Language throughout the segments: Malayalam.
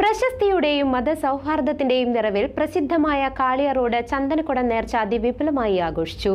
പ്രശസ്തിയുടെയും മതസൗഹാർദ്ദത്തിന്റെയും നിറവിൽ പ്രസിദ്ധമായ കാളിയ റോഡ് ചന്ദനക്കുടം നേർച്ച അതിവിപുലമായി ആഘോഷിച്ചു.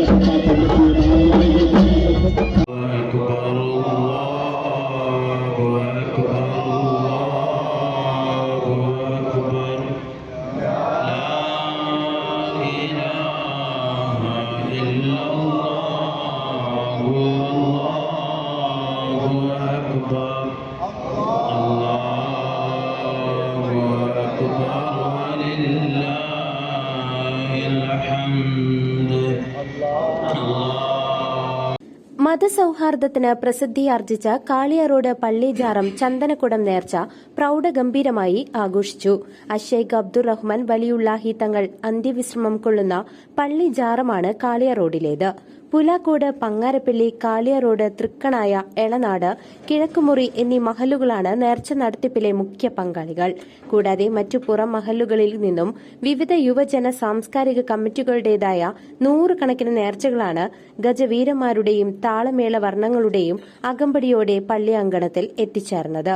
മതസൗഹാർദ്ദത്തിന് പ്രസിദ്ധിയാർജിച്ച കാളിയാറോഡ് പള്ളിജാറം ചന്ദനക്കുടം നേർച്ച പ്രൗഢഗംഭീരമായി ആഘോഷിച്ചു. അഷേഖ് അബ്ദുറഹ്മാൻ വലിയുള്ളാഹി തങ്ങൾ അന്ത്യവിശ്രമം കൊള്ളുന്ന പള്ളിജാറമാണ് കാളിയാറോഡിലേത് പുലാക്കോട് പങ്ങാരപ്പള്ളി കാളിയാറോഡ് തൃക്കണായ എളനാട് കിഴക്കുമുറി എന്നീ മഹലുകളാണ് നേർച്ച നടത്തിപ്പിലെ മുഖ്യ പങ്കാളികൾ. കൂടാതെ മറ്റു പുറം മഹലുകളിൽ നിന്നും വിവിധ യുവജന സാംസ്കാരിക കമ്മിറ്റികളുടേതായ നൂറുകണക്കിന് നേർച്ചകളാണ് ഗജവീരന്മാരുടെയും താളമേള വർണങ്ങളുടെയും അകമ്പടിയോടെ പള്ളി അങ്കണത്തിൽ എത്തിച്ചേർന്നത്.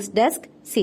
News desk C